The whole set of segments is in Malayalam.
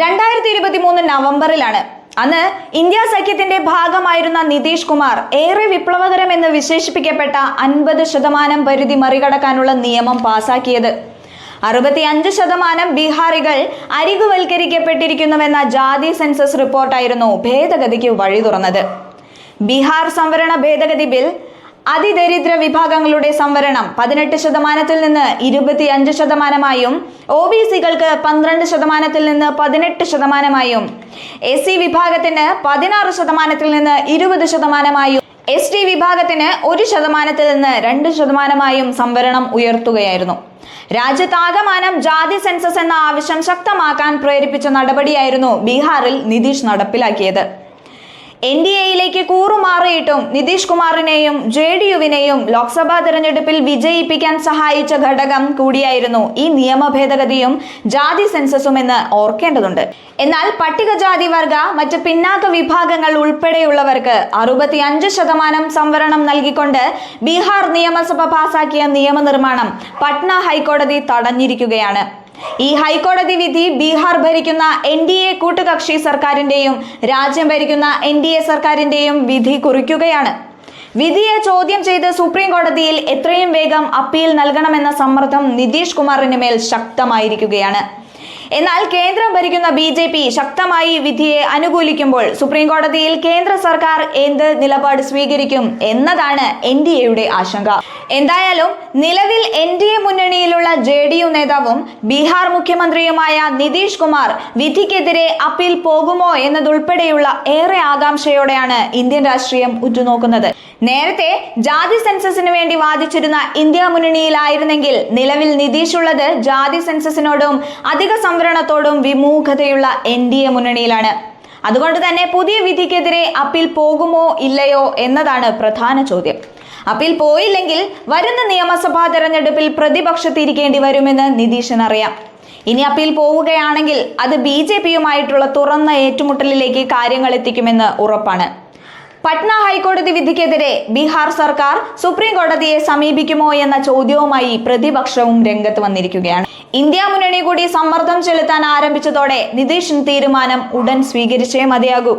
രണ്ടായിരത്തി ഇരുപത്തി മൂന്ന് നവംബറിലാണ്. അന്ന് ഇന്ത്യ സഖ്യത്തിന്റെ ഭാഗമായിരുന്ന നിതീഷ് കുമാർ ഏറെ വിപ്ലവകരം എന്ന് വിശേഷിപ്പിക്കപ്പെട്ട അൻപത് ശതമാനം പരിധി മറികടക്കാനുള്ള നിയമം പാസാക്കിയത്. അറുപത്തിയഞ്ച് ശതമാനം ബീഹാറികൾ അരികുവൽക്കരിക്കപ്പെട്ടിരിക്കുന്നുവെന്ന ജാതി സെൻസസ് റിപ്പോർട്ടായിരുന്നു ഭേദഗതിക്ക് വഴി തുറന്നത് ബീഹാർ സംവരണ ഭേദഗതി ബിൽ അതിദരിദ്ര വിഭാഗങ്ങളുടെ സംവരണം പതിനെട്ട് ശതമാനത്തിൽ നിന്ന് ഇരുപത്തിയഞ്ച് ശതമാനമായും ഒ ബി സികൾക്ക് പന്ത്രണ്ട് ശതമാനത്തിൽ നിന്ന് പതിനെട്ട് ശതമാനമായും എസ് സി വിഭാഗത്തിന് പതിനാറ് ശതമാനത്തിൽ നിന്ന് ഇരുപത് ശതമാനമായും എസ് ടി വിഭാഗത്തിന് ഒരു ശതമാനത്തിൽ നിന്ന് രണ്ട് ശതമാനമായും സംവരണം ഉയർത്തുകയായിരുന്നു. രാജ്യത്താകമാനം ജാതി സെൻസസ് എന്ന ആവശ്യം ശക്തമാക്കാൻ പ്രേരിപ്പിച്ച നടപടിയായിരുന്നു ബീഹാറിൽ നിതീഷ് നടപ്പിലാക്കിയത്. എൻ ഡി എയിലേക്ക് കൂറുമാറിയിട്ടും നിതീഷ് കുമാറിനെയും ജെ ഡി യുവിനെയും ലോക്സഭാ തെരഞ്ഞെടുപ്പിൽ വിജയിപ്പിക്കാൻ സഹായിച്ച ഘടകം കൂടിയായിരുന്നു ഈ നിയമ ഭേദഗതിയും ജാതി സെൻസസും എന്ന് ഓർക്കേണ്ടതുണ്ട്. എന്നാൽ പട്ടികജാതി വർഗ മറ്റ് പിന്നാക്ക വിഭാഗങ്ങൾ ഉൾപ്പെടെയുള്ളവർക്ക് അറുപത്തിയഞ്ച് ശതമാനം സംവരണം നൽകിക്കൊണ്ട് ബീഹാർ നിയമസഭ പാസാക്കിയ നിയമനിർമ്മാണം പട്ന ഹൈക്കോടതി തടഞ്ഞിരിക്കുകയാണ്. ഈ ഹൈക്കോടതി വിധി ബീഹാർ ഭരിക്കുന്ന എൻ ഡി എ കൂട്ടുകക്ഷി സർക്കാരിന്റെയും രാജ്യം ഭരിക്കുന്ന എൻ ഡി എ സർക്കാരിന്റെയും വിധി കുറിക്കുകയാണ്. വിധിയെ ചോദ്യം ചെയ്ത് സുപ്രീം കോടതിയിൽ എത്രയും വേഗം അപ്പീൽ നൽകണമെന്ന സമ്മർദ്ദം നിതീഷ് കുമാറിന് മേൽ ശക്തമായിരിക്കുകയാണ്. എന്നാൽ കേന്ദ്രം ഭരിക്കുന്ന ബി ജെ പി ശക്തമായി വിധിയെ അനുകൂലിക്കുമ്പോൾ സുപ്രീം കോടതിയിൽ കേന്ദ്ര സർക്കാർ എന്ത് നിലപാട് സ്വീകരിക്കും എന്നതാണ് എൻ ഡി എയുടെ ആശങ്ക. എന്തായാലും നിലവിൽ എൻ ഡി എ മുന്നണിയിലുള്ള ജെ ഡി യു നേതാവും ബീഹാർ മുഖ്യമന്ത്രിയുമായ നിതീഷ് കുമാർ വിധിക്കെതിരെ അപ്പീൽ പോകുമോ എന്നതുൾപ്പെടെയുള്ള ഏറെ ആകാംക്ഷയോടെയാണ് ഇന്ത്യൻ രാഷ്ട്രീയം ഉറ്റുനോക്കുന്നത്. നേരത്തെ ജാതി സെൻസസിന് വേണ്ടി വാദിച്ചിരുന്ന ഇന്ത്യ മുന്നണിയിലായിരുന്നെങ്കിൽ നിലവിൽ നിതീഷ് ഉള്ളത് ജാതി സെൻസസിനോടും അധിക സംവരണത്തോടും വിമൂഖതയുള്ള എൻ ഡി എ മുന്നണിയിലാണ്. അതുകൊണ്ട് തന്നെ പുതിയ വിധിക്കെതിരെ അപ്പീൽ പോകുമോ ഇല്ലയോ എന്നതാണ് പ്രധാന ചോദ്യം. അപ്പീൽ പോയില്ലെങ്കിൽ വരുന്ന നിയമസഭാ തെരഞ്ഞെടുപ്പിൽ പ്രതിപക്ഷത്തിരിക്കേണ്ടി വരുമെന്ന് നിതീഷൻ അറിയാം. ഇനി അപ്പീൽ പോവുകയാണെങ്കിൽ അത് ബി ജെ പിയുമായിട്ടുള്ള തുറന്ന ഏറ്റുമുട്ടലിലേക്ക് കാര്യങ്ങൾ എത്തിക്കുമെന്ന് ഉറപ്പാണ്. പട്ന ഹൈക്കോടതി വിധിക്കെതിരെ ബീഹാർ സർക്കാർ സുപ്രീം കോടതിയെ സമീപിക്കുമോ എന്ന ചോദ്യവുമായി പ്രതിപക്ഷവും രംഗത്ത് വന്നിരിക്കുകയാണ്. ഇന്ത്യ മുന്നണി കൂടി സമ്മർദ്ദം ചെലുത്താൻ ആരംഭിച്ചതോടെ നിതീഷിന് തീരുമാനം ഉടൻ സ്വീകരിച്ചേ മതിയാകൂ.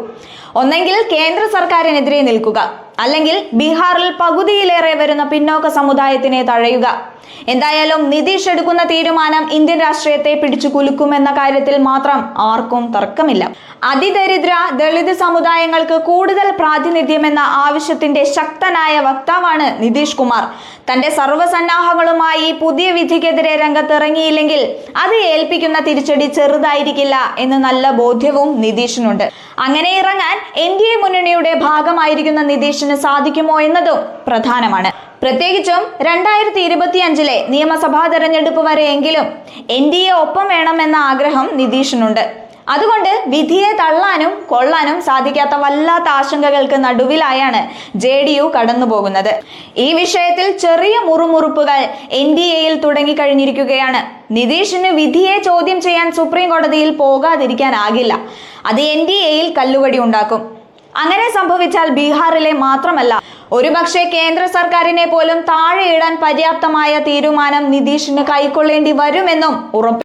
ഒന്നെങ്കിൽ കേന്ദ്ര സർക്കാരിനെതിരെ നിൽക്കുക. അല്ലെങ്കിൽ ബീഹാറിൽ പകുതിയിലേറെ വരുന്ന പിന്നോക്ക സമുദായത്തിനെ തഴയുക. എന്തായാലും നിതീഷ് എടുക്കുന്ന തീരുമാനം ഇന്ത്യൻ രാഷ്ട്രീയത്തെ പിടിച്ചു കുലുക്കുമെന്ന കാര്യത്തിൽ മാത്രം ആർക്കും തർക്കമില്ല. അതിദരിദ്ര ദളിത് സമുദായങ്ങൾക്ക് കൂടുതൽ പ്രാതിനിധ്യമെന്ന ആവശ്യത്തിന്റെ ശക്തനായ വക്താവാണ് നിതീഷ് കുമാർ. തന്റെ സർവസന്നാഹങ്ങളുമായി പുതിയ വിധിക്കെതിരെ രംഗത്തിറങ്ങിയില്ലെങ്കിൽ അത് ഏൽപ്പിക്കുന്ന തിരിച്ചടി ചെറുതായിരിക്കില്ല എന്ന് നല്ല ബോധ്യവും നിതീഷിനുണ്ട്. അങ്ങനെ ഇറങ്ങാൻ എൻ ഡി എ മുന്നണിയുടെ ഭാഗമായിരിക്കുന്ന നിതീഷിന് സാധിക്കുമോ എന്നതും പ്രധാനമാണ്. പ്രത്യേകിച്ചും രണ്ടായിരത്തി ഇരുപത്തി അഞ്ചിലെ നിയമസഭാ തെരഞ്ഞെടുപ്പ് വരെയെങ്കിലും എൻ ഡി എ ഒപ്പം വേണമെന്ന ആഗ്രഹം നിതീഷിനുണ്ട്. അതുകൊണ്ട് വിധിയെ തള്ളാനും കൊള്ളാനും സാധിക്കാത്ത വല്ലാത്ത ആശങ്കകൾക്ക് നടുവിലായാണ് ജെ ഡി യു കടന്നുപോകുന്നത്. ഈ വിഷയത്തിൽ ചെറിയ മുറുമുറുപ്പുകൾ എൻ ഡി എയിൽ തുടങ്ങിക്കഴിഞ്ഞിരിക്കുകയാണ്. നിതീഷിന് വിധിയെ ചോദ്യം ചെയ്യാൻ സുപ്രീം കോടതിയിൽ പോകാതിരിക്കാനാകില്ല. അത് എൻ ഡി എയിൽ കല്ലുകടി ഉണ്ടാക്കും. അങ്ങനെ സംഭവിച്ചാൽ ബീഹാറിലെ മാത്രമല്ല ഒരുപക്ഷെ കേന്ദ്ര സർക്കാരിനെ പോലും താഴെയിടാൻ പര്യാപ്തമായ തീരുമാനം നിതീഷിന് കൈക്കൊള്ളേണ്ടി വരുമെന്നും ഉറപ്പ്